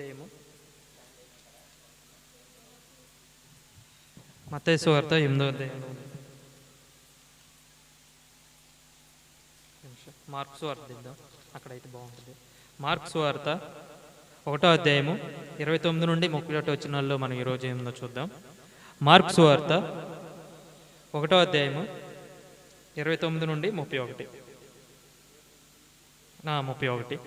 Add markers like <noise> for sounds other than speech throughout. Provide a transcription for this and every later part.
అధ్యాయము. మత్తయి వార్త ఎనిమిదో అధ్యాయం మార్క్స్ వార్త ఇద్దాం అక్కడైతే బాగుంటుంది. మార్క్స్ వార్త ఒకటో అధ్యాయము ఇరవై తొమ్మిది నుండి ముప్పై ఒకటి వాళ్ళు మనం ఈరోజు ఏమిందో చూద్దాం. మార్క్స్ వార్త ఒకటో అధ్యాయము ఇరవై తొమ్మిది నుండి ముప్పై ఒకటి. ముప్పై ఒకటి.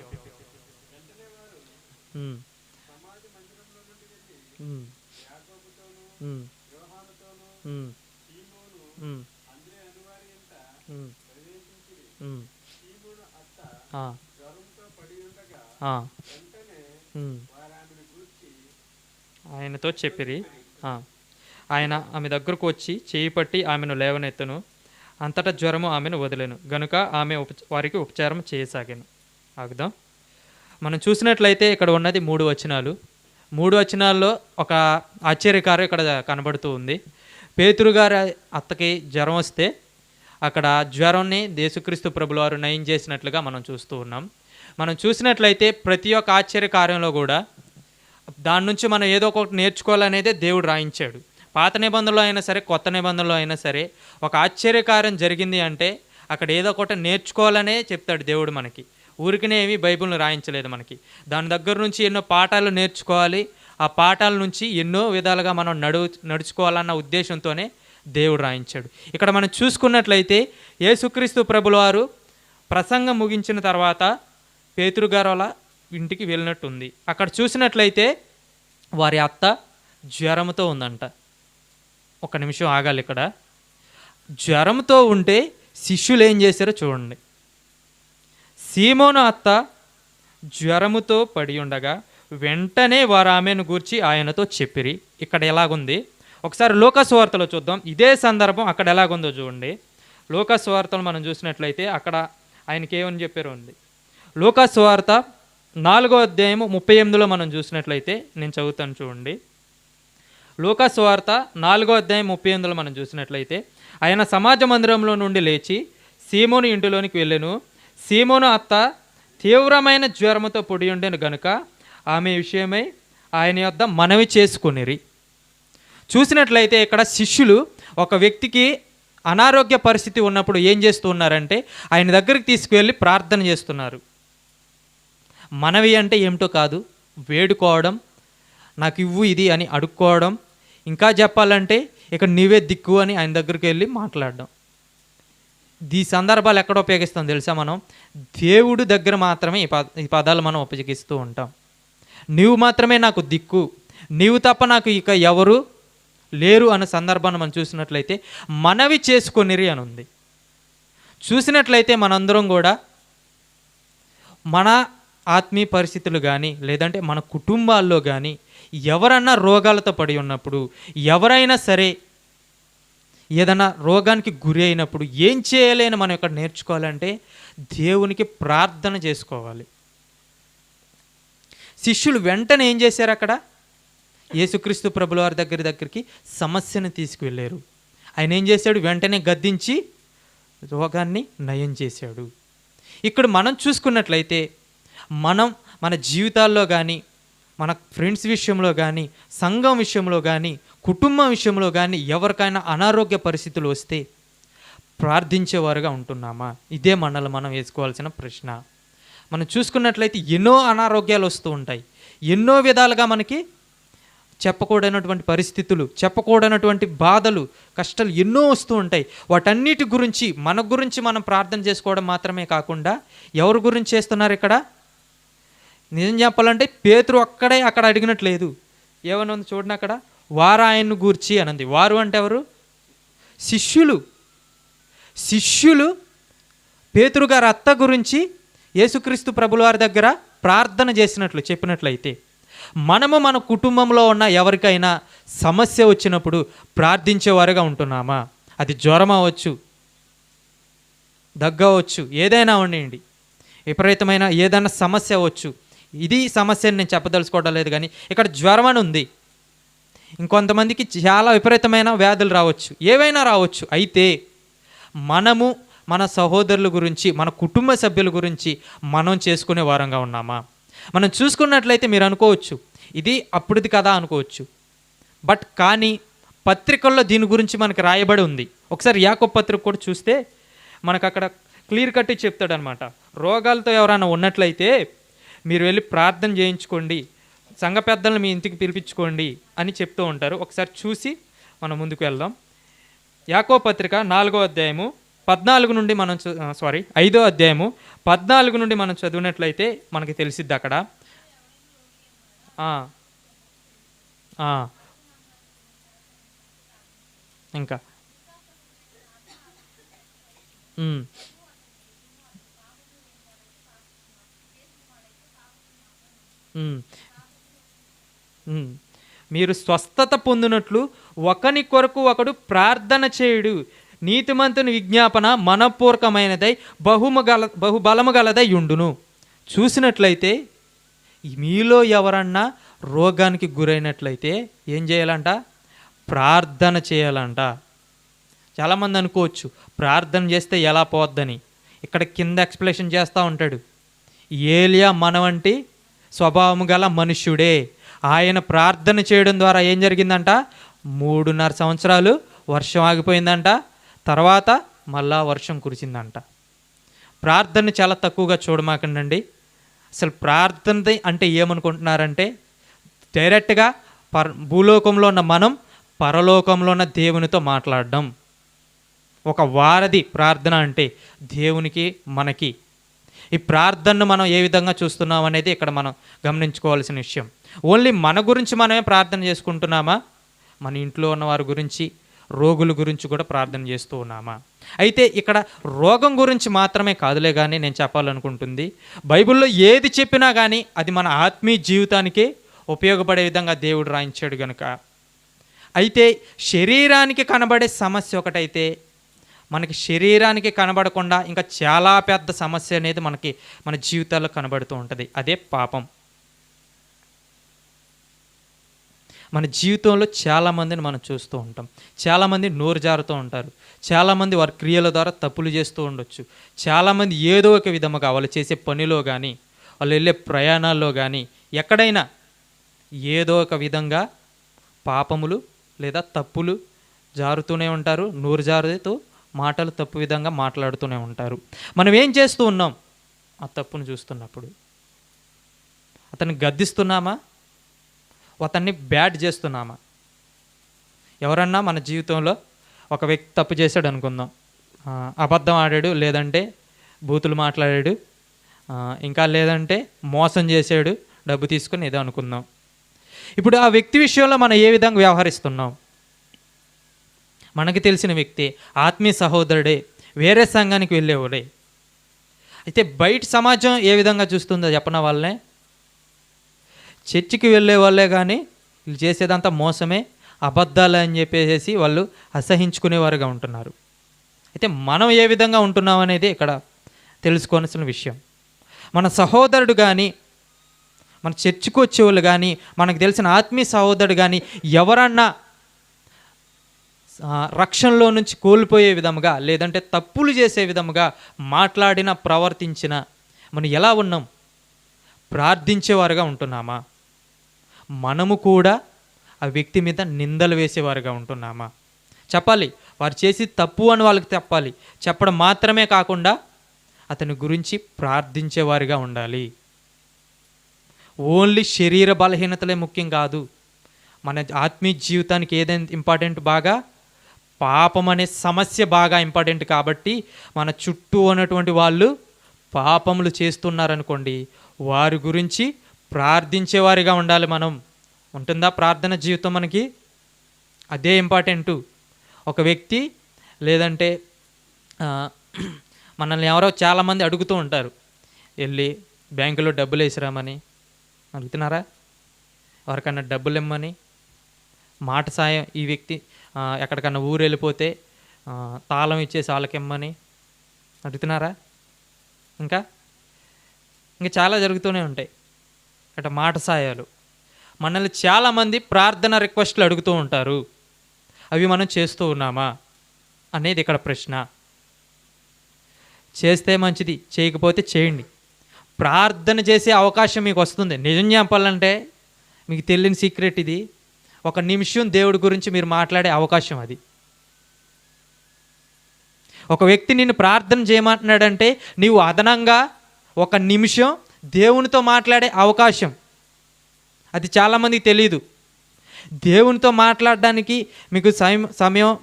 ఆయనతో చెప్పిరి. ఆయన ఆమె దగ్గరకు వచ్చి చేయి పట్టి ఆమెను లేవనెత్తును. అంతటా జ్వరము ఆమెను వదిలేను. గనుక ఆమె ఉప వారికి ఉపచారం చేయసాగాను. ఆగుదాం. మనం చూసినట్లయితే ఇక్కడ ఉన్నది మూడు వచనాలు. మూడు వచనాల్లో ఒక ఆశ్చర్యకారం ఇక్కడ కనబడుతూ ఉంది. పేతురు గారి అత్తకి జ్వరం వస్తే అక్కడ జ్వరాన్ని దేశక్రీస్తు ప్రభులు వారు నయం చేసినట్లుగా మనం చూస్తూ ఉన్నాం. మనం చూసినట్లయితే ప్రతి ఒక్క ఆశ్చర్యకార్యంలో కూడా దాని నుంచి మనం ఏదో ఒకటి నేర్చుకోవాలనేదే దేవుడు రాయించాడు. పాత నిబంధనలో అయినా సరే కొత్త నిబంధనలో అయినా సరే ఒక ఆశ్చర్యకార్యం జరిగింది అంటే అక్కడ ఏదో ఒకటి నేర్చుకోవాలనే చెప్తాడు దేవుడు మనకి. ఊరికనే బైబిల్ను రాయించలేదు మనకి. దాని దగ్గర నుంచి ఎన్నో పాఠాలు నేర్చుకోవాలి. ఆ పాఠాల నుంచి ఎన్నో విధాలుగా మనం నడు నడుచుకోవాలన్న ఉద్దేశంతోనే దేవుడు రాయించాడు. ఇక్కడ మనం చూసుకున్నట్లయితే యేసుక్రీస్తు ప్రభుల వారు ప్రసంగం ముగించిన తర్వాత పేతురు అలా ఇంటికి వెళ్ళినట్టుంది. అక్కడ చూసినట్లయితే వారి అత్త జ్వరంతో ఉందంట. ఒక నిమిషం ఆగాలి ఇక్కడ. జ్వరంతో ఉంటే శిష్యులు ఏం చేశారో చూడండి. సీమోను అత్త జ్వరముతో పడి ఉండగా వెంటనే వారు ఆమెను గూర్చి ఆయనతో చెప్పిరి. ఇక్కడ ఎలాగుంది? ఒకసారి లోకస్వార్తలో చూద్దాం. ఇదే సందర్భం అక్కడ ఎలాగుందో చూడండి. లోకస్వార్తలు మనం చూసినట్లయితే అక్కడ ఆయనకి ఏమని చెప్పారు ఉంది. లోకస్వార్త నాలుగో అధ్యాయము ముప్పై ఎనిమిదిలో మనం చూసినట్లయితే నేను చదువుతాను చూడండి. లోకస్వార్త నాలుగో అధ్యాయం ముప్పై ఎనిమిదిలో మనం చూసినట్లయితే ఆయన సమాజ మందిరంలో నుండి లేచి సీమోని ఇంటిలోనికి వెళ్ళెను. సీమోను అత్త తీవ్రమైన జ్వరముతో పొడి ఉండేను గనుక ఆమె విషయమై ఆయన యొద్ద మనవి చేసుకొనిరి. చూసినట్లయితే ఇక్కడ శిష్యులు ఒక వ్యక్తికి అనారోగ్య పరిస్థితి ఉన్నప్పుడు ఏం చేస్తూ ఉన్నారంటే ఆయన దగ్గరికి తీసుకువెళ్ళి ప్రార్థన చేస్తున్నారు. మనవి అంటే ఏమిటో కాదు వేడుకోవడం నాకు ఇవ్వు ఇది అని అడుక్కోవడం ఇంకా చెప్పాలంటే ఇక నీవే దిక్కు అని ఆయన దగ్గరికి వెళ్ళి మాట్లాడడం. ఈ సందర్భాలు ఎక్కడ ఉపయోగిస్తాం తెలుసా మనం? దేవుడు దగ్గర మాత్రమే ఈ పద ఈ పదాలు మనం ఉపయోగిస్తూ ఉంటాం. నీవు మాత్రమే నాకు దిక్కు. నీవు తప్ప నాకు ఇక ఎవరు లేరు అన్న సందర్భాన్ని మనం చూసినట్లయితే మనవి చేసుకొనిరి అని ఉంది. చూసినట్లయితే మనందరం కూడా మన ఆత్మీయ పరిస్థితులు కానీ లేదంటే మన కుటుంబాల్లో కానీ ఎవరన్నా రోగాలతో పడి ఉన్నప్పుడు ఎవరైనా సరే ఏదైనా రోగానికి గురి అయినప్పుడు ఏం చేయలేని మనం ఇక్కడ నేర్చుకోవాలంటే దేవునికి ప్రార్థన చేసుకోవాలి. శిష్యులు వెంటనే ఏం చేశారు అక్కడ? యేసుక్రీస్తు ప్రభుల వారి దగ్గర దగ్గరికి సమస్యను తీసుకువెళ్ళారు. ఆయన ఏం చేశాడు? వెంటనే గద్దించి రోగాన్ని నయం చేశాడు. ఇక్కడ మనం చూసుకున్నట్లయితే మనం మన జీవితాల్లో కానీ మన ఫ్రెండ్స్ విషయంలో కానీ సంఘం విషయంలో కానీ కుటుంబం విషయంలో కానీ ఎవరికైనా అనారోగ్య పరిస్థితులు వస్తే ప్రార్థించేవారుగా ఉంటున్నామా? ఇదే మనల్ని మనం వేసుకోవాల్సిన ప్రశ్న. మనం చూసుకున్నట్లయితే ఎన్నో అనారోగ్యాలు వస్తూ ఉంటాయి. ఎన్నో విధాలుగా మనకి చెప్పకూడనటువంటి పరిస్థితులు చెప్పకూడనటువంటి బాధలు కష్టాలు ఎన్నో వస్తూ ఉంటాయి. వాటన్నిటి గురించి మన గురించి మనం ప్రార్థన చేసుకోవడం మాత్రమే కాకుండా ఎవరి గురించి చేస్తున్నారు ఇక్కడ? నిజం చెప్పాలంటే పేతురు అక్కడే అక్కడ అడిగినట్లేదు. ఏమైనా ఉంది చూడండి అక్కడ? వారు ఆయన్ను గూర్చి అనంది. వారు అంటే ఎవరు? శిష్యులు. శిష్యులు పేతురుగారి అత్త గురించి యేసుక్రీస్తు ప్రభులవారి దగ్గర ప్రార్థన చేసినట్లు చెప్పినట్లయితే మనము మన కుటుంబంలో ఉన్న ఎవరికైనా సమస్య వచ్చినప్పుడు ప్రార్థించేవారుగా ఉంటున్నామా? అది జ్వరం అవ్వచ్చు దగ్గవచ్చు ఏదైనా ఉండండి. విపరీతమైన ఏదైనా సమస్య అవ్వచ్చు. ఇది సమస్యని నేను చెప్పదలుచుకోవడం లేదు కానీ ఇక్కడ జ్వరం అని ఉంది. ఇంకొంతమందికి చాలా విపరీతమైన వ్యాధులు రావచ్చు. ఏవైనా రావచ్చు. అయితే మనము మన సహోదరుల గురించి మన కుటుంబ సభ్యుల గురించి మనం చేసుకునే వారంగా ఉన్నామా? మనం చూసుకున్నట్లయితే మీరు అనుకోవచ్చు. ఇది అప్పుడుది కదా అనుకోవచ్చు. బట్ కానీ పత్రికల్లో దీని గురించి మనకు రాయబడి ఉంది. ఒకసారి యాకో పత్రిక కూడా చూస్తే మనకు అక్కడ క్లియర్ కట్టి చెప్తాడనమాట రోగాలతో ఎవరైనా ఉన్నట్లయితే మీరు వెళ్ళి ప్రార్థన చేయించుకోండి. సంఘ పెద్దలను మీ ఇంటికి పిలిపించుకోండి అని చెప్తూ ఉంటారు. ఒకసారి చూసి మనం ముందుకు వెళ్దాం. యాకో పత్రిక నాలుగో అధ్యాయము పద్నాలుగు నుండి మనం సారీ ఐదో అధ్యాయము పద్నాలుగు నుండి మనం చదివినట్లయితే మనకి తెలిసిద్ది అక్కడ. ఇంకా. మీరు స్వస్థత పొందినట్లు ఒకని కొరకు ఒకడు ప్రార్థన చేయుడు. నీతిమంతుని విజ్ఞాపన మనపూర్వకమైనదై బహుమ గల బహుబలము గలదై ఉండును. చూసినట్లయితే మీలో ఎవరన్నా రోగానికి గురైనట్లయితే ఏం చేయాలంట? ప్రార్థన చేయాలంట. చాలామంది అనుకోవచ్చు ప్రార్థన చేస్తే ఎలా పోద్దని ఇక్కడ కింద ఎక్స్ప్లెనేషన్ చేస్తూ ఉంటాడు. ఏలియా మన వంటి స్వభావం గల మనుష్యుడే. ఆయన ప్రార్థన చేయడం ద్వారా ఏం జరిగిందంట? మూడున్నర సంవత్సరాలు వర్షం ఆగిపోయిందంట. తర్వాత మళ్ళా వర్షం కురిసిందంట. ప్రార్థన చాలా తక్కువగా చూడమాకండి అసలు ప్రార్థన అంటే ఏమనుకుంటున్నారంటే డైరెక్ట్గా పర భూలోకంలో ఉన్న మనం పరలోకంలో ఉన్న దేవునితో మాట్లాడడం. ఒక వారధి ప్రార్థన అంటే దేవునికి మనకి. ఈ ప్రార్థనను మనం ఏ విధంగా చూస్తున్నాం అనేది ఇక్కడ మనం గమనించుకోవాల్సిన విషయం. ఓన్లీ మన గురించి మనమే ప్రార్థన చేసుకుంటున్నామా? మన ఇంట్లో ఉన్న వారి గురించి రోగుల గురించి కూడా ప్రార్థన చేస్తూ ఉన్నామా? అయితే ఇక్కడ రోగం గురించి మాత్రమే కాదులే కానీ నేను చెప్పాలనుకుంటుంది. బైబిల్లో ఏది చెప్పినా కానీ అది మన ఆత్మీయ జీవితానికి ఉపయోగపడే విధంగా దేవుడు రాయించాడు కనుక అయితే శరీరానికి కనబడే సమస్య ఒకటైతే మనకి శరీరానికి కనబడకుండా ఇంకా చాలా పెద్ద సమస్య అనేది మనకి మన జీవితాల్లో కనబడుతూ ఉంటుంది. అదే పాపం. మన జీవితంలో చాలామందిని మనం చూస్తూ ఉంటాం. చాలామంది నోరు జారుతూ ఉంటారు. చాలామంది వారి క్రియల ద్వారా తప్పులు చేస్తూ ఉండొచ్చు. చాలామంది ఏదో ఒక విధముగా వాళ్ళు చేసే పనిలో కానీ వాళ్ళు వెళ్ళే ప్రయాణాల్లో కానీ ఎక్కడైనా ఏదో ఒక విధంగా పాపములు లేదా తప్పులు జారుతూనే ఉంటారు. నోరు జారుతూ మాటలు తప్పు విధంగా మాట్లాడుతూనే ఉంటారు. మనం ఏం చేస్తూ ఉన్నాం? ఆ తప్పును చూస్తున్నప్పుడు. అతన్ని గద్దిస్తున్నామా? అతన్ని బ్యాడ్ చేస్తున్నామా? ఎవరన్నా మన జీవితంలో ఒక వ్యక్తి తప్పు చేశాడు అనుకుందాం. అబద్ధం ఆడాడు లేదంటే బూతులు మాట్లాడాడు ఇంకా లేదంటే మోసం చేశాడు డబ్బు తీసుకొని ఏదో అనుకుందాం. ఇప్పుడు ఆ వ్యక్తి విషయంలో మనం ఏ విధంగా వ్యవహరిస్తున్నాం? మనకి తెలిసిన వ్యక్తి ఆత్మీయ సహోదరుడే వేరే సంఘానికి వెళ్ళేవాడే. అయితే బయట సమాజం ఏ విధంగా చూస్తుందో చెప్పన వాళ్ళనే? చర్చికి వెళ్ళే వాళ్ళే కానీ వీళ్ళు చేసేదంతా మోసమే అబద్ధాలు అని చెప్పేసి వాళ్ళు అసహించుకునేవారుగా ఉంటున్నారు. అయితే మనం ఏ విధంగా ఉంటున్నాం అనేది ఇక్కడ తెలుసుకోవాల్సిన విషయం. మన సహోదరుడు కానీ మన చర్చికి వచ్చేవాళ్ళు కానీ మనకు తెలిసిన ఆత్మీయ సహోదరుడు కానీ ఎవరన్నా రక్షణలో నుంచి కోల్పోయే విధముగా లేదంటే తప్పులు చేసే విధముగా మాట్లాడిన ప్రవర్తించిన మనం ఎలా ఉన్నాం? ప్రార్థించేవారుగా ఉంటున్నామా? మనము కూడా ఆ వ్యక్తి మీద నిందలు వేసేవారుగా ఉంటున్నామా? చెప్పాలి వారు చేసి తప్పు అని వాళ్ళకి చెప్పాలి. చెప్పడం మాత్రమే కాకుండా అతని గురించి ప్రార్థించేవారుగా ఉండాలి. ఓన్లీ శరీర బలహీనతలే ముఖ్యం కాదు. మన ఆత్మీయ జీవితానికి ఏదైనా ఇంపార్టెంట్ బాగా పాపం అనే సమస్య బాగా ఇంపార్టెంట్ కాబట్టి మన చుట్టూ ఉన్నటువంటి వాళ్ళు పాపములు చేస్తున్నారనుకోండి వారి గురించి ప్రార్థించేవారిగా ఉండాలి మనం. ఉంటుందా ప్రార్థన జీవితం మనకి? అదే ఇంపార్టెంటు ఒక వ్యక్తి లేదంటే మనల్ని ఎవరో చాలామంది అడుగుతూ ఉంటారు. వెళ్ళి బ్యాంకులో డబ్బులు వేసిరామని. అడుగుతున్నారా? ఎవరికన్నా డబ్బులు ఇమ్మని? మాట సాయం ఈ వ్యక్తి ఎక్కడికన్నా ఊరు వెళ్ళిపోతే తాళం ఇచ్చేసి వాళ్ళకి ఇమ్మని. అడుగుతున్నారా? ఇంకా? ఇంకా చాలా జరుగుతూనే ఉంటాయి. అక్కడ మాట సాయాలు. మనల్ని చాలామంది ప్రార్థన రిక్వెస్ట్లు అడుగుతూ ఉంటారు. అవి మనం చేస్తూ ఉన్నామా? అనేది ఇక్కడ ప్రశ్న. చేస్తే మంచిది చేయకపోతే చేయండి. ప్రార్థన చేసే అవకాశం మీకు వస్తుంది. నిజం చెప్పాలంటే మీకు తెలియని సీక్రెట్ ఇది. ఒక నిమిషం దేవుడి గురించి మీరు మాట్లాడే అవకాశం అది. ఒక వ్యక్తి నిన్ను ప్రార్థన చేయమంటున్నాడంటే నీవు అదనంగా ఒక నిమిషం దేవునితో మాట్లాడే అవకాశం. అది చాలామందికి తెలియదు దేవునితో మాట్లాడడానికి మీకు సమయం సమయం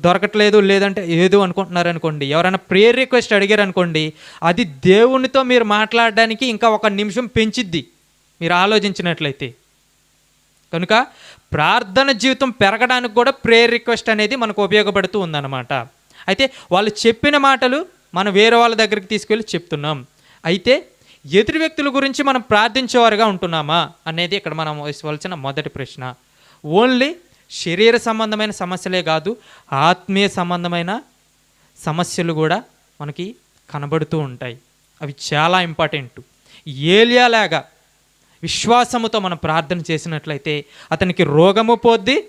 దొరకట్లేదు లేదంటే ఏదో అనుకుంటున్నారు అనుకోండి ఎవరైనా ప్రేయర్ రిక్వెస్ట్ అడిగారు అనుకోండి అది దేవునితో మీరు మాట్లాడడానికి ఇంకా ఒక నిమిషం పెంచిద్ది మీరు ఆలోచించినట్లయితే. కనుక ప్రార్థన జీవితం పెరగడానికి కూడా ప్రేయర్ రిక్వెస్ట్ అనేది మనకు ఉపయోగపడుతూ ఉందన్నమాట. అయితే వాళ్ళు చెప్పిన మాటలు మనం వేరే వాళ్ళ దగ్గరికి తీసుకెళ్ళి చెప్తున్నాం. అయితే ఎదుటి వ్యక్తుల గురించి మనం ప్రార్థించేవారుగా ఉంటున్నామా అనేది ఇక్కడ మనం వేసుకోవాల్సిన మొదటి ప్రశ్న. ఓన్లీ శరీర సంబంధమైన సమస్యలే కాదు ఆత్మీయ సంబంధమైన సమస్యలు కూడా మనకి కనబడుతూ ఉంటాయి. అవి చాలా ఇంపార్టెంట్. ఏలియాలాగా విశ్వాసముతో మనం ప్రార్థన చేసినట్లయితే అతనికి రోగము పోద్ది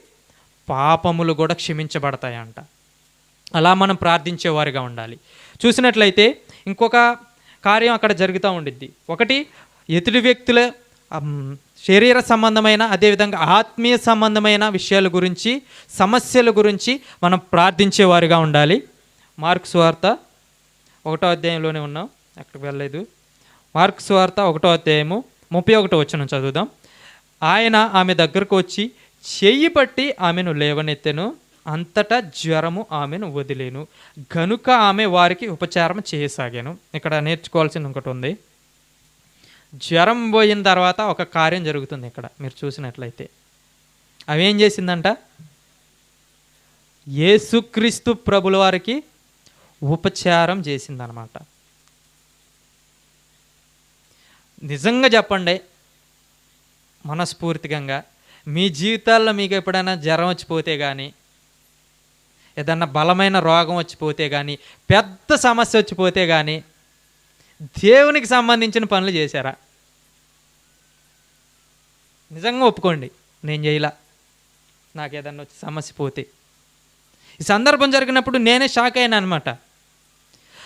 పాపములు కూడా క్షమించబడతాయంట. అలా మనం ప్రార్థించేవారిగా ఉండాలి. చూసినట్లయితే ఇంకొక కార్యం అక్కడ జరుగుతూ ఉండిద్ది. ఒకటి ఎదుటి వ్యక్తుల శరీర సంబంధమైన అదేవిధంగా ఆత్మీయ సంబంధమైన విషయాల గురించి సమస్యల గురించి మనం ప్రార్థించేవారుగా ఉండాలి. మార్క్స్ వార్త ఒకటో అధ్యాయంలోనే ఉన్నాం అక్కడికి వెళ్ళలేదు. మార్క్స్ వార్త ఒకటో అధ్యాయము ముప్పై ఒకటో వచ్చిన చదువుదాం. ఆయన ఆమె దగ్గరకు వచ్చి చెయ్యి పట్టి ఆమెను లేవనెత్తెను. అంతటా జ్వరము ఆమెను వదిలేను. గనుక ఆమె వారికి ఉపచారం చేయసాగాను. ఇక్కడ నేర్చుకోవాల్సింది ఒకటి ఉంది. జ్వరం పోయిన తర్వాత ఒక కార్యం జరుగుతుంది ఇక్కడ మీరు చూసినట్లయితే. అవేం చేసిందంట? యేసుక్రీస్తు ప్రభుల వారికి ఉపచారం చేసిందనమాట. నిజంగా చెప్పండి మనస్ఫూర్తికంగా. మీ జీవితాల్లో మీకు ఎప్పుడైనా జ్వరం వచ్చిపోతే కానీ ఏదన్నా బలమైన రోగం వచ్చిపోతే కానీ పెద్ద సమస్య వచ్చిపోతే కానీ దేవునికి సంబంధించిన పనులు చేశారా? నిజంగా ఒప్పుకోండి నేను చేయలా. నాకు ఏదన్నా వచ్చి సమస్య పోతే. ఈ సందర్భం జరిగినప్పుడు నేనే షాక్ అయినా అనమాట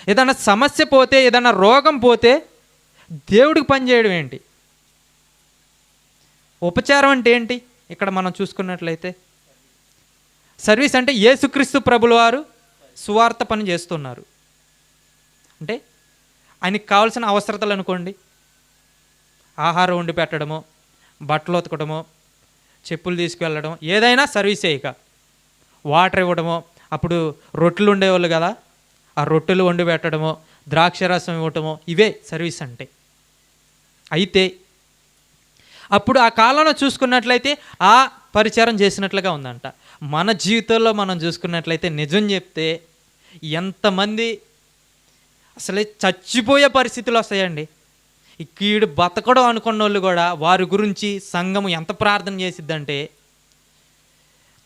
ఏదన్నా సమస్య పోతే ఏదన్నా రోగం పోతే దేవుడికి పని చేయడం ఏంటి? ఉపచారం అంటే ఏంటి? ఇక్కడ మనం చూసుకున్నట్లయితే సర్వీస్ అంటే యేసుక్రీస్తు ప్రభుల వారు సువార్త పని చేస్తున్నారు. అంటే ఆయనకి కావాల్సిన అవసరతలు అనుకోండి. ఆహారం వండి పెట్టడము బట్టలు ఉతకడము చెప్పులు తీసుకువెళ్ళడం ఏదైనా సర్వీసే ఇక వాటర్ ఇవ్వడము అప్పుడు రొట్టెలు ఉండేవాళ్ళు కదా. ఆ రొట్టెలు వండి పెట్టడము ద్రాక్షరసం ఇవ్వటము ఇవే సర్వీస్ అంటే. అయితే అప్పుడు ఆ కాలంలో చూసుకున్నట్లయితే ఆ పరిచారం చేసినట్లుగా ఉందంట. మన జీవితంలో మనం చూసుకున్నట్లయితే నిజం చెప్తే ఎంతమంది అసలే చచ్చిపోయే పరిస్థితులు వస్తాయండి. ఈ కీడు బతకడం అనుకున్న వాళ్ళు కూడా వారి గురించి సంఘము ఎంత ప్రార్థన చేసిద్దంటే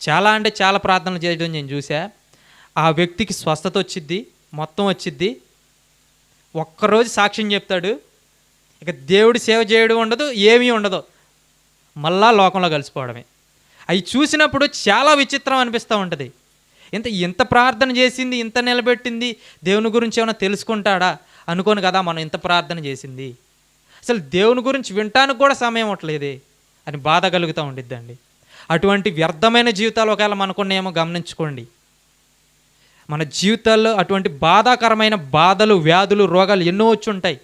చాలా అంటే చాలా ప్రార్థనలు చేయడం నేను చూసా ఆ వ్యక్తికి స్వస్థత వచ్చిద్ది మొత్తం వచ్చిద్ది. ఒక్కరోజు సాక్ష్యం చెప్తాడు. ఇక దేవుడి సేవ చేయడం ఉండదు ఏమీ ఉండదు. మళ్ళా లోకంలో కలిసిపోవడమే. అవి చూసినప్పుడు చాలా విచిత్రం అనిపిస్తూ ఉంటుంది. ఇంత ఇంత ప్రార్థన చేసింది ఇంత నిలబెట్టింది దేవుని గురించి ఏమైనా తెలుసుకుంటాడా? అనుకోను కదా మనం ఇంత ప్రార్థన చేసింది. అసలు దేవుని గురించి వినటానికి కూడా సమయం అవ్వట్లేదే అని బాధ కలుగుతూ ఉండిద్దండి. అటువంటి వ్యర్థమైన జీవితాలు ఒకవేళ మనకున్నాయేమో గమనించుకోండి. మన జీవితాల్లో అటువంటి బాధాకరమైన బాధలు వ్యాధులు రోగాలు ఎన్నో వచ్చి ఉంటాయి.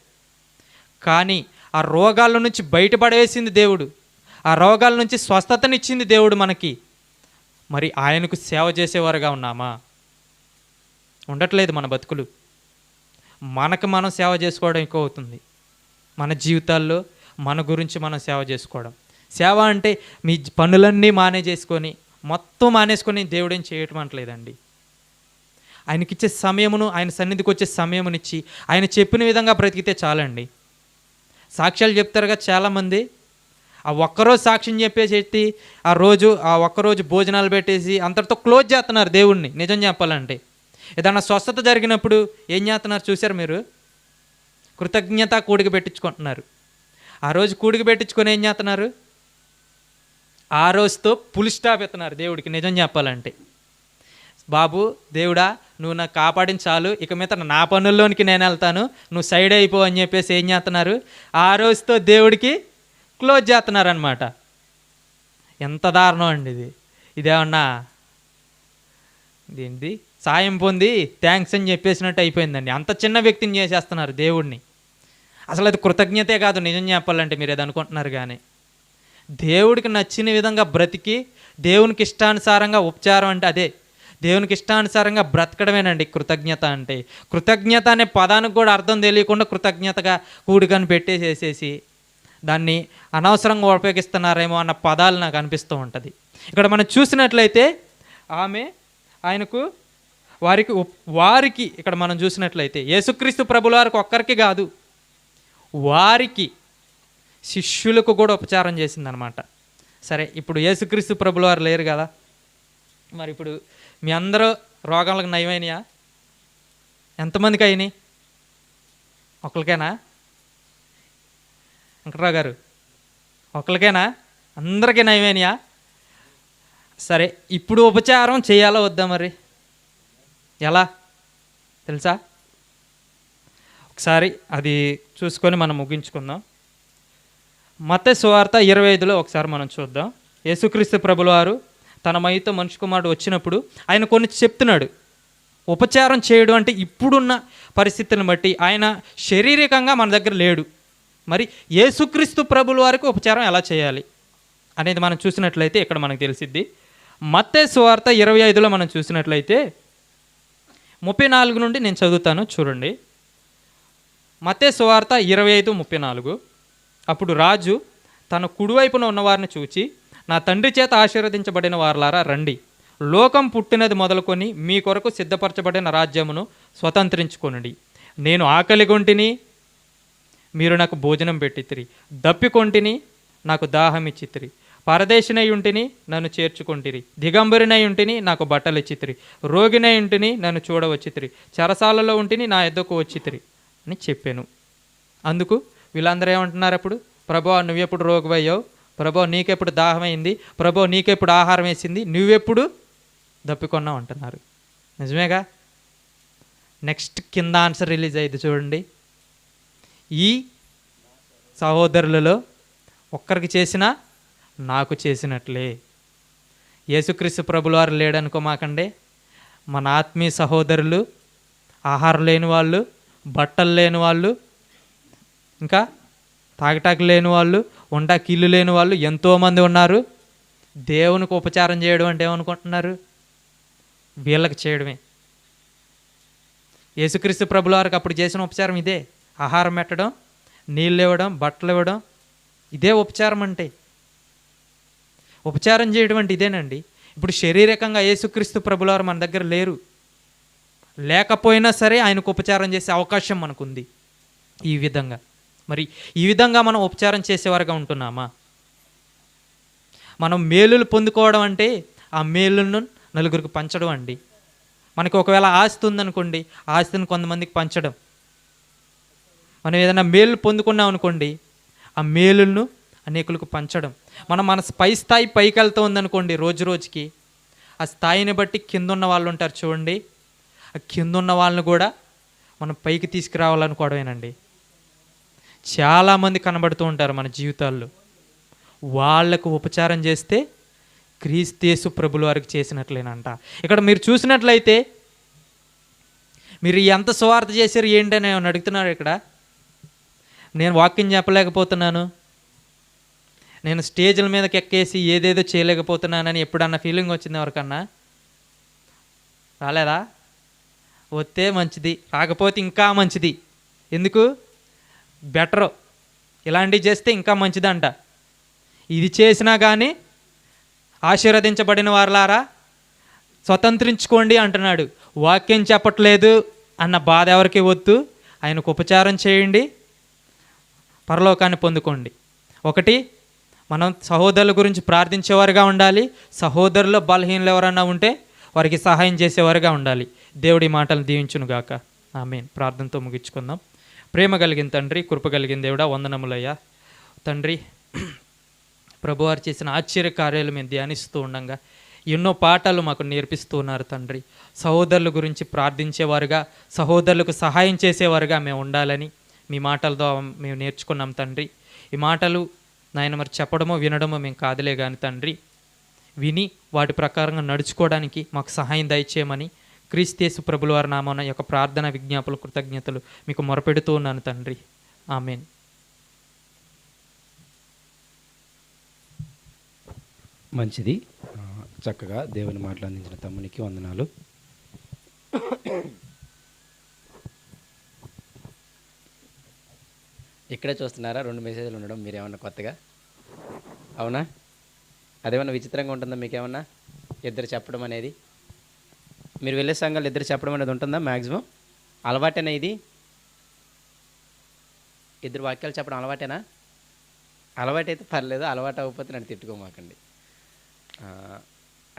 కానీ ఆ రోగాల నుంచి బయటపడేసింది దేవుడు. ఆ రోగాల నుంచి స్వస్థతనిచ్చింది దేవుడు మనకి. మరి ఆయనకు సేవ చేసేవారుగా ఉన్నామా? ఉండట్లేదు మన బతుకులు. మనకు మనం సేవ చేసుకోవడం ఎక్కువ అవుతుంది మన జీవితాల్లో మన గురించి మనం సేవ చేసుకోవడం. సేవ అంటే మీ పనులన్నీ మానే చేసుకొని మొత్తం మానేసుకొని దేవుడేం చేయటం అంటలేదండి ఆయనకిచ్చే సమయమును ఆయన సన్నిధికి వచ్చే సమయమునిచ్చి ఆయన చెప్పిన విధంగా బ్రతికితే చాలండి. సాక్ష్యాలు చెప్తారుగా చాలామంది ఆ ఒక్కరోజు సాక్ష్యం చెప్పేసి ఎత్తి ఆ రోజు ఆ ఒక్కరోజు భోజనాలు పెట్టేసి అంతటితో క్లోజ్ చేస్తున్నారు దేవుణ్ణి నిజం చెప్పాలంటే. ఏదన్నా స్వస్థత జరిగినప్పుడు ఏం చేస్తున్నారు చూశారు మీరు? కృతజ్ఞత కూడికి పెట్టించుకుంటున్నారు. ఆ రోజు కూడికి పెట్టించుకొని ఏం చేస్తున్నారు? ఆ రోజుతో పులి స్టాప్ ఎత్తున్నారు దేవుడికి నిజం చెప్పాలంటే. బాబు దేవుడా నువ్వు నాకు కాపాడిన చాలు ఇక మీద నా పనుల్లోనికి నేను వెళ్తాను నువ్వు సైడ్ అయిపో అని చెప్పేసి ఏం చేస్తున్నారు? ఆ రోజుతో దేవుడికి క్లోజ్ చేస్తున్నారు అనమాట ఎంత దారుణం అండి ఇది. ఇదేమన్నా ఇదేంటి? సాయం పొంది థ్యాంక్స్ అని చెప్పేసినట్టు అయిపోయిందండి. అంత చిన్న వ్యక్తిని చేసేస్తున్నారు దేవుడిని అసలు అది కృతజ్ఞతే కాదు నిజం చెప్పాలంటే మీరు ఏదో అనుకుంటున్నారు కానీ. దేవుడికి నచ్చిన విధంగా బ్రతికి దేవునికి ఇష్టానుసారంగా ఉపచారం అంటే అదే. దేవునికి ఇష్టానుసారంగా బ్రతకడమేనండి కృతజ్ఞత అంటే. కృతజ్ఞత అనే పదానికి కూడా అర్థం తెలియకుండా కృతజ్ఞతగా కూడికని పెట్టేసేసేసి దాన్ని అనవసరంగా ఉపయోగిస్తున్నారేమో అన్న పదాలు నాకు అనిపిస్తూ ఉంటుంది. ఇక్కడ మనం చూసినట్లయితే ఆమె ఆయనకు వారికి వారికి ఇక్కడ మనం చూసినట్లయితే యేసుక్రీస్తు ప్రభుల వారికి ఒక్కరికి కాదు వారికి శిష్యులకు కూడా ఉపచారం చేసిందనమాట సరే ఇప్పుడు యేసుక్రీస్తు ప్రభుల వారు లేరు కదా. మరి ఇప్పుడు మీ అందరూ రోగాలకు నయమైనయా? ఎంతమందికి అయినాయి? ఒకరికేనా? వెంకట్రావు గారు. ఒకరికేనా అందరికీ నయమేనియా? సరే ఇప్పుడు ఉపచారం చేయాలా వద్దా మరి? ఎలా? తెలుసా? ఒకసారి అది చూసుకొని మనం ముగించుకుందాం. మత సువార్త ఇరవై ఐదులో ఒకసారి మనం చూద్దాం. యేసుక్రీస్తు ప్రభుల వారు తన మైతో మనిషి కుమారుడు వచ్చినప్పుడు ఆయన కొన్ని చెప్తున్నాడు. ఉపచారం చేయడం అంటే ఇప్పుడున్న పరిస్థితిని బట్టి ఆయన శారీరకంగా మన దగ్గర లేడు. మరి యేసుక్రీస్తు ప్రభుల వారికి ఉపచారం ఎలా చేయాలి అనేది మనం చూసినట్లయితే ఇక్కడ మనకు తెలిసిద్ది. మత్తే సువార్త ఇరవై ఐదులో మనం చూసినట్లయితే ముప్పై నాలుగు నుండి నేను చదువుతాను చూడండి. మతే సువార్త ఇరవై ఐదు ముప్పై నాలుగు. అప్పుడు రాజు తన కుడివైపున ఉన్నవారిని చూచి నా తండ్రి చేత ఆశీర్వదించబడిన వారలారా రండి. లోకం పుట్టినది మొదలుకొని మీ కొరకు సిద్ధపరచబడిన రాజ్యమును స్వతంత్రించుకొనండి. నేను ఆకలి గొంటిని మీరు నాకు భోజనం పెట్టితిరి. దప్పికొంటిని నాకు దాహం ఇచ్చితిరి. పరదేశినై ఉంటిని నన్ను చేర్చుకొంటిరి. దిగంబరినై ఉంటిని నాకు బట్టలు ఇచ్చితిరి. రోగినై ఉంటిని నన్ను చూడవచ్చితిరి. చెరసాలలో ఉంటిని నా ఎద్దకు వచ్చితిరి అని చెప్పాను. అందుకు వీళ్ళందరూ ఏమంటున్నారు అప్పుడు? ప్రభా నువ్వెప్పుడు రోగవయ్యావు? ప్రభో నీకెప్పుడు దాహమైంది? ప్రభో నీకెప్పుడు ఆహారం వేసింది? నువ్వెప్పుడు దప్పికొన్నావు అంటున్నారు. నిజమేగా? నెక్స్ట్ కింద ఆన్సర్ రిలీజ్ అయ్యింది చూడండి. ఈ సహోదరులలో ఒక్కరికి చేసినా నాకు చేసినట్లే. యేసుక్రీస్తు ప్రభులవారు లేడనుకోమాకండే మన ఆత్మీయ సహోదరులు ఆహారం లేని వాళ్ళు బట్టలు లేని వాళ్ళు ఇంకా తాగటాకు లేని వాళ్ళు ఉండటానికి ఇల్లు లేని వాళ్ళు ఎంతోమంది ఉన్నారు. దేవునికి ఉపచారం చేయడం అంటే ఏమనుకుంటున్నారు? వీళ్ళకి చేయడమే. యేసుక్రీస్తు ప్రభులవారికి అప్పుడు చేసిన ఉపచారం ఇదే. ఆహారం పెట్టడం నీళ్ళు ఇవ్వడం బట్టలు ఇవ్వడం ఇదే ఉపచారం అంటే. ఉపచారం చేయడం అంటే ఇదేనండి. ఇప్పుడు శారీరకంగా యేసుక్రీస్తు ప్రభులవారు మన దగ్గర లేరు. లేకపోయినా సరే ఆయనకు ఉపచారం చేసే అవకాశం మనకుంది. ఈ విధంగా. మరి ఈ విధంగా మనం ఉపచారం చేసేవారుగా ఉంటున్నామా? మనం మేలులు పొందుకోవడం అంటే ఆ మేలులను నలుగురికి పంచడం అండి. మనకి ఒకవేళ ఆస్తి ఉందనుకోండి ఆస్తిని కొంతమందికి పంచడం. మనం ఏదైనా మేలు పొందుకున్నాం అనుకోండి ఆ మేలులను అనేకులకు పంచడం. మనం మన పై స్థాయి పైకి వెళ్తూ ఉందనుకోండి రోజు రోజుకి ఆ స్థాయిని బట్టి కింద ఉన్న వాళ్ళు ఉంటారు చూడండి. ఆ కింద ఉన్న వాళ్ళని కూడా మనం పైకి తీసుకురావాలనుకోవడమేనండి. చాలామంది కనబడుతూ ఉంటారు మన జీవితాల్లో. వాళ్ళకు ఉపచారం చేస్తే క్రీస్తేసు ప్రభుల వారికి చేసినట్లేనంట. ఇక్కడ మీరు చూసినట్లయితే మీరు ఎంత స్వార్థ చేశారు ఏంటని అడుగుతున్నారు ఇక్కడ. నేను వాక్యం చెప్పలేకపోతున్నాను. నేను స్టేజ్ల మీదకి ఎక్కేసి ఏదేదో చేయలేకపోతున్నానని ఎప్పుడన్నా ఫీలింగ్ వచ్చింది ఎవరికన్నా? రాలేదా? వస్తే మంచిది రాకపోతే ఇంకా మంచిది. ఎందుకు? బెటరు ఇలాంటివి చేస్తే ఇంకా మంచిదంట. ఇది చేసినా కానీ ఆశీర్వదించబడిన వారలారా స్వతంత్రించుకోండి అంటున్నాడు. వాక్యం చెప్పట్లేదు అన్న బాధ ఎవరికి వద్దు. ఆయనకు ఉపచారం చేయండి. పరలోకాన్ని పొందుకోండి. ఒకటి మనం సహోదరుల గురించి ప్రార్థించేవారుగా ఉండాలి. సహోదరులు బలహీనలు ఎవరన్నా ఉంటే వారికి సహాయం చేసేవారుగా ఉండాలి. దేవుడి మాటలు దీవించునుగాక. ఆమె ప్రార్థనతో ముగించుకుందాం. ప్రేమ కలిగిన తండ్రి కృప కలిగిన దేవుడా వందనములయ్యా. తండ్రి <clears throat> ప్రభువారు చేసిన ఆశ్చర్య కార్యాలు మేము ధ్యానిస్తూ ఉండగా. ఎన్నో పాఠాలు మాకు నేర్పిస్తూ ఉన్నారు తండ్రి. సహోదరుల గురించి ప్రార్థించేవారుగా సహోదరులకు సహాయం చేసేవారుగా మేము ఉండాలని. మీ మాటలతో మేము నేర్చుకున్నాం తండ్రి. ఈ మాటలు నాయన మరి చెప్పడమో వినడమో మేము కాదులే కానీ తండ్రి. విని వాటి ప్రకారంగా నడుచుకోవడానికి మాకు సహాయం దయచేయమని క్రీస్తేసు ప్రభుల వారి నామాన యొక్క ప్రార్థన విజ్ఞాపన కృతజ్ఞతలు మీకు మొరపెడుతూ ఉన్నాను తండ్రి. ఆమెన్. మంచిది. చక్కగా దేవుని మాట్లాడించిన తమ్మునికి వందనాలు. ఇక్కడే చూస్తున్నారా? రెండు మెసేజ్లు ఉండడం మీరేమన్నా కొత్తగా? అవునా? అదేమన్నా విచిత్రంగా ఉంటుందా మీకేమన్నా? ఇద్దరు చెప్పడం అనేది? మీరు వెళ్ళే సంఘాలు ఇద్దరు చెప్పడం అనేది ఉంటుందా మ్యాక్సిమం అలవాటేనా ఇది? ఇద్దరు వాక్యాలు చెప్పడం అలవాటేనా? అలవాటైతే పర్లేదు అలవాటు అవ్వకపోతే నన్ను తిట్టుకోమాకండి.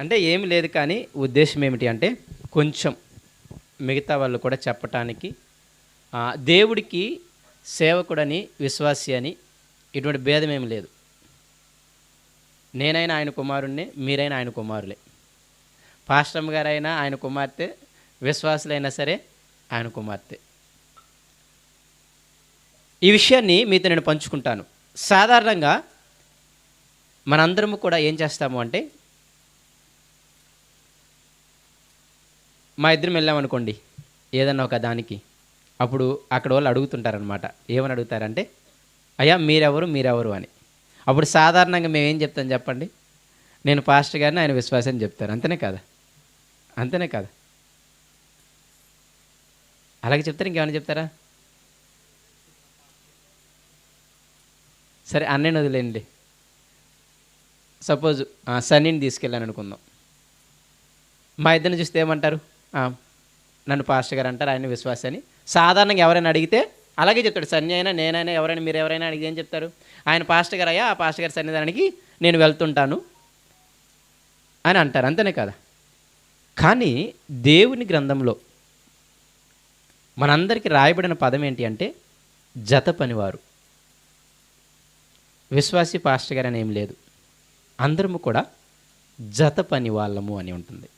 అంటే ఏమి లేదు కానీ ఉద్దేశం ఏమిటి అంటే కొంచెం మిగతా వాళ్ళు కూడా చెప్పటానికి దేవుడికి సేవకుడని విశ్వాసి అని ఇటువంటి భేదం ఏమి లేదు. నేనైనా ఆయన కుమారుణ్ణి మీరైనా ఆయన కుమారులే. పాస్టమ్ గారైనా ఆయన కుమార్తె విశ్వాసులైనా సరే ఆయన కుమార్తె. ఈ విషయాన్ని మీతో నేను పంచుకుంటాను. సాధారణంగా మనందరము కూడా ఏం చేస్తాము అంటే మా ఇద్దరం వెళ్ళామనుకోండి ఏదన్నా ఒక దానికి. అప్పుడు అక్కడ వాళ్ళు అడుగుతుంటారనమాట ఏమని అడుగుతారంటే అయ్యా మీరెవరు మీరెవరు అని. అప్పుడు సాధారణంగా మేము ఏం చెప్తాం చెప్పండి? నేను పాస్టర్ గారిని ఆయన విశ్వాసం చెప్తాను అంతేనే కదా? అంతేనే కదా? అలాగే చెప్తారు? ఇంకేమైనా చెప్తారా? సరే అన్నయ్యని వదిలేండి సపోజ్ సన్నీని తీసుకెళ్ళాను అనుకుందాం. మా ఇద్దరిని చూస్తే ఏమంటారు? నన్ను పాస్టర్ గారు అంటారు ఆయన విశ్వాసాన్ని సాధారణంగా ఎవరైనా అడిగితే అలాగే చెప్తాడు సన్ని అయినా నేనైనా ఎవరైనా మీరు ఎవరైనా అడిగితే ఏం చెప్తారు? ఆయన పాస్టర్ గారు అయ్యా ఆ పాస్టర్ గారి సన్నిధానానికి నేను వెళ్తుంటాను అని అంటారు అంతేనే కదా? కానీ దేవుని గ్రంథంలో మనందరికీ రాయబడిన పదం ఏంటి అంటే జత పనివారు. విశ్వాసి పాస్టర్ గారు అని ఏం లేదు. అందరము కూడా జత పని వాళ్ళము అని ఉంటుంది.